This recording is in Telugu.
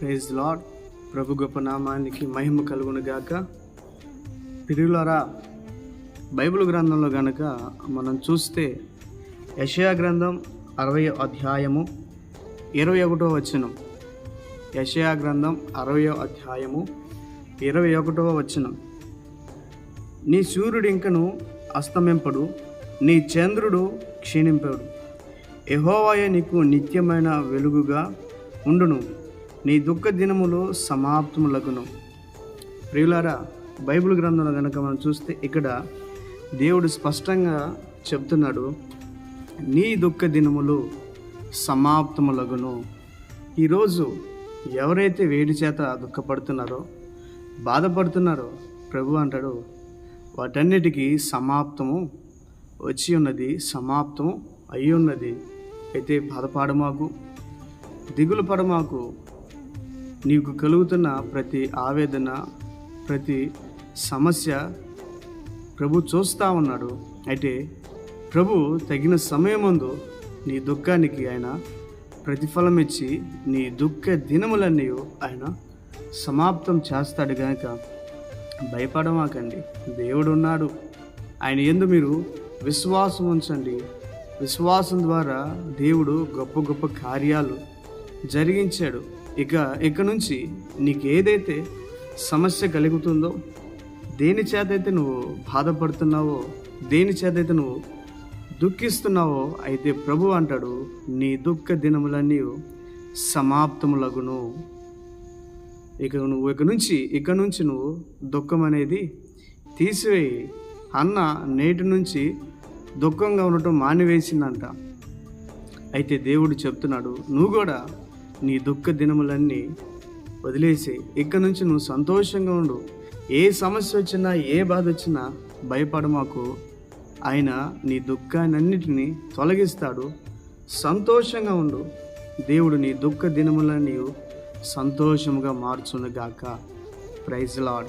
ప్రైజ్ లాడ్ ప్రభు గొప్ప నామానికి మహిమ కలుగును గాక. పిరుగులరా బైబిల్ గ్రంథంలో గనక మనం చూస్తే యషయా గ్రంథం అరవై అధ్యాయము ఇరవై ఒకటో వచనం. యషయా గ్రంథం అరవయో అధ్యాయము ఇరవై ఒకటవ వచనం. నీ సూర్యుడు ఇంకను అస్తమింపడు నీ చంద్రుడు క్షీణింపడు. యెహోవాయే నీకు నిత్యమైన వెలుగుగా ఉండును. నీ దుఃఖ దినములు సమాప్తములగును. ప్రియులారా బైబిల్ గ్రంథంలో కనుక మనం చూస్తే ఇక్కడ దేవుడు స్పష్టంగా చెప్తున్నాడు నీ దుఃఖ దినములు సమాప్తములగును. ఈరోజు ఎవరైతే వేడి చేత దుఃఖపడుతున్నారో బాధపడుతున్నారో ప్రభు అంటాడు వాటన్నిటికీ సమాప్తము వచ్చి ఉన్నది సమాప్తము అయి ఉన్నది. అయితే బాధపడమాకు దిగులు పడమాకు నీకు కలుగుతున్న ప్రతి ఆవేదన ప్రతి సమస్య ప్రభు చూస్తూ ఉన్నాడు. అయితే ప్రభు తగిన సమయమందు నీ దుఃఖానికి ఆయన ప్రతిఫలం ఇచ్చి నీ దుఃఖ దినములన్నీ ఆయన సమాప్తం చేస్తాడు కనుక భయపడమాకండి. దేవుడు ఉన్నాడు ఆయన ఎందు మీరు విశ్వాసం ఉంచండి విశ్వాసం ద్వారా దేవుడు గొప్ప గొప్ప కార్యాలు జరిగించాడు. ఇక ఇక నుంచి నీకు ఏదైతే సమస్య కలుగుతుందో దేని చేతైతే నువ్వు బాధపడుతున్నావో దేని చేతైతే నువ్వు దుఃఖిస్తున్నావో అయితే ప్రభు అంటాడు నీ దుఃఖ దినములన్నీ సమాప్తములగును. ఇక నువ్వు ఇక నుంచి ఇక నుంచి నువ్వు దుఃఖం అనేది తీసివేయి. అన్న నేటి నుంచి దుఃఖంగా ఉండటం మానివేసిందంట. అయితే దేవుడు చెప్తున్నాడు నువ్వు కూడా నీ దుఃఖ దినములన్నీ వదిలేసి ఇక్కడి నుంచి నువ్వు సంతోషంగా ఉండు. ఏ సమస్య వచ్చినా ఏ బాధ వచ్చినా భయపడమాకు ఆయన నీ దుఃఖాన్నిటిని తొలగిస్తాడు. సంతోషంగా ఉండు. దేవుడు నీ దుఃఖ దినములన్నీ సంతోషముగా మార్చునుగాక. Praise lord